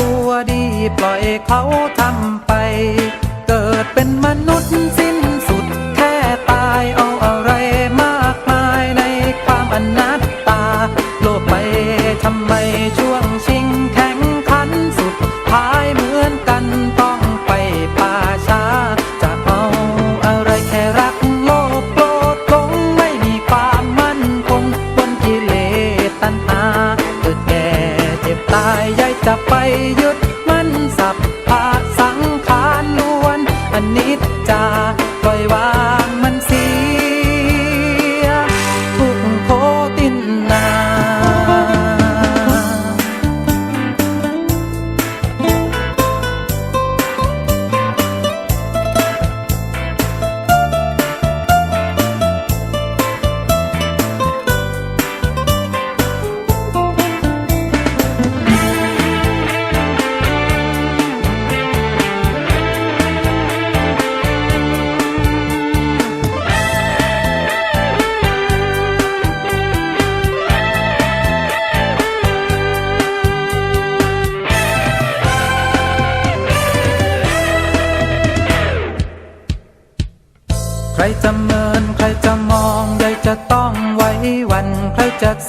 ัว ปล่อยเขาทำไป เกิดเป็นมนุษย์ นิ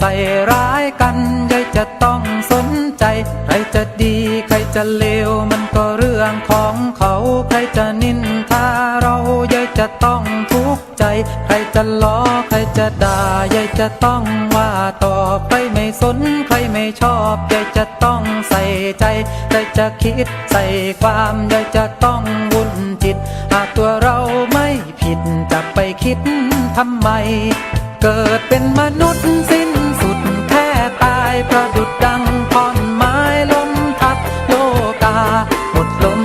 ใส่ร้ายกันยายจะต้องสนใจ ใครจะดีใครจะเลวมันก็เรื่องของเขา ใครจะนินทาเรายายจะต้องทุกข์ใจ ใครจะล้อใครจะด่ายายจะต้องว่าตอบใครไม่สนใครไม่ชอบยายจะต้องใส่ใจใครจะคิดใส่ความยายจะต้องวุ่นจิตหากตัวเราไม่ผิดจะไปคิดทำไม เกิดเป็นมนุษย์สิ้น ประดุดดังท่อนไม้ล้มทับโลกา หมดลม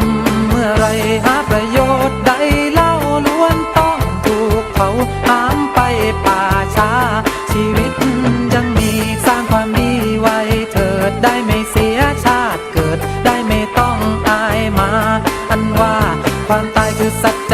เมื่อไรหาประโยชน์ใดเล่าล้วนต้องถูกเขาหามไปป่าช้า ชีวิตยังมีสร้างความดีไว้เถิดได้ไม่เสียชาติเกิดได้ไม่ต้องอายมา อันว่าความตายคือสัจ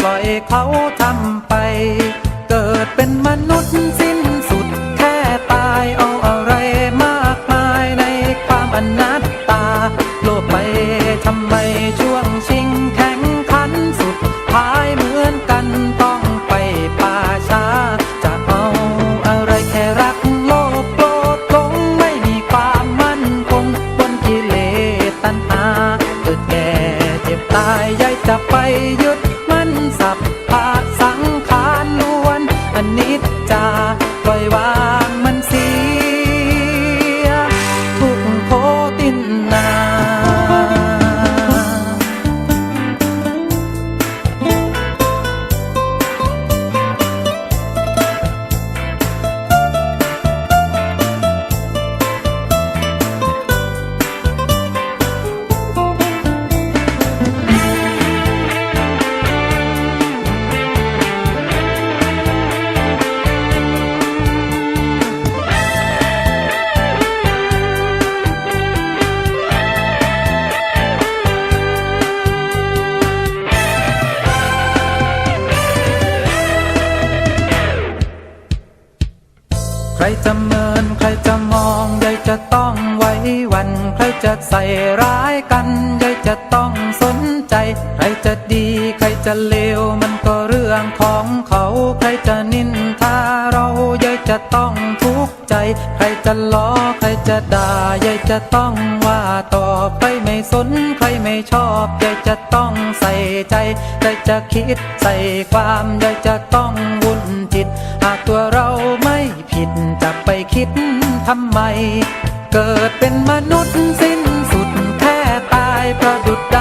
ปล่อยเขาทำไป เกิดเป็นมนุษย์สิ้นสุดแค่ตายเอาอะไรมากมายในความอนัตตา โลภไปทำไมช่วงชิงแข่งขันสุดท้ายเหมือนกันต้องไปป่าช้า จะเอาอะไรแค่รักโลภโกรธหลงไม่มีความมั่นคงบนกิเลสตัณหาเกิดแก่เจ็บตายยายจะไปยึด จะเลวมันก็เรื่องของเขาใครจะนินทาเรายายจะต้องทุกข์ใจ ใครจะล้อใครจะด่ายายจะต้องว่าตอบใครไม่สนใครไม่ชอบยายจะต้องใส่ใจใครจะคิดใส่ความยายจะต้องวุ่นจิต หากตัวเราไม่ผิดจะไปคิดทำไม เกิดเป็นมนุษย์สิ้นสุดแค่ตายประดุด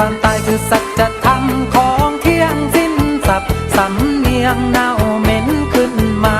ความตายคือสัจธรรมของเที่ยงสิ้นสับสำเนียงเน่าเหม็นขึ้นมา